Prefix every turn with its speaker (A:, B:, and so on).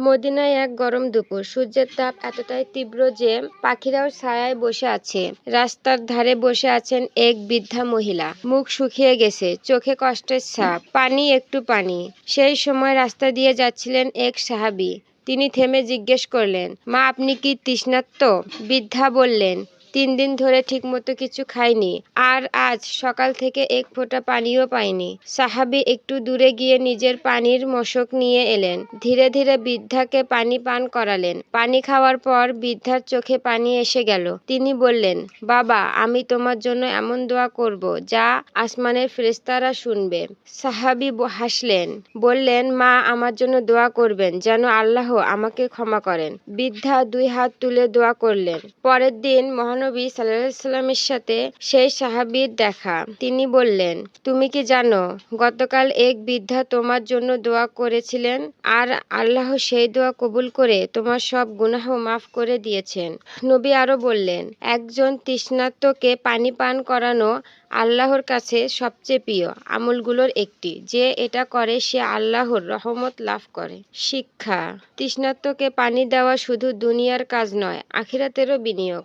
A: মদিনায় এক গরম দুপুর। সূর্যের তাপ এতটাই তীব্র যে পাখিরাও ছায়ায় বসে আছে। রাস্তার ধারে বসে আছেন এক বৃদ্ধা মহিলা। মুখ শুকিয়ে গেছে, চোখে কষ্টের ছাপ, পানি, একটু পানি। সেই সময় রাস্তা দিয়ে যাচ্ছিলেন এক সাহাবি। তিনি থেমে জিজ্ঞেস করলেন, মা, আপনি কি তৃষ্ণার্ত? বৃদ্ধা বললেন তিন দিন ধরে ঠিকমতো কিছু খাইনি। আর আজ সকাল থেকে এক ফোঁটা পানিও পাইনি। সাহাবি একটু দূরে গিয়ে নিজের পানির মশক নিয়ে এলেন। ধীরে ধীরে বৃদ্ধাকে পানি পান করালেন। পানি খাওয়ার পর বৃদ্ধার চোখে পানি এসে গেল। তিনি বললেন, বাবা, আমি তোমার জন্য এমন দোয়া করব যা আসমানের ফেরেশতারা শুনবে। সাহাবি হাসলেন, বললেন, মা, আমার জন্য দোয়া করবেন যেন আল্লাহ আমাকে ক্ষমা করেন। বৃদ্ধা দুই হাত তুলে দোয়া করলেন। পরের দিন মহানবী সাল্লামের সাথে সেই সাহাবীর দেখা। তিনি বললেন, তুমি কি জানো, গতকাল এক বৃদ্ধা তোমার জন্য দোয়া করেছিলেন আর আল্লাহ সেই দোয়া কবুল করে তোমার সব গুনাহ মাফ করে দিয়েছেন। নবী আরও বললেন, একজন তৃষ্ণার্তকে পানি পান করানো আল্লাহর কাছে সবচেয়ে প্রিয়, আমলগুলোর একটি। যে এটা করে, সে আল্লাহর রহমত লাভ করে। শিক্ষা, তৃষ্ণার্তকে পানি দেওয়া শুধু দুনিয়ার কাজ নয়, আখিরাতেরও বিনিয়োগ।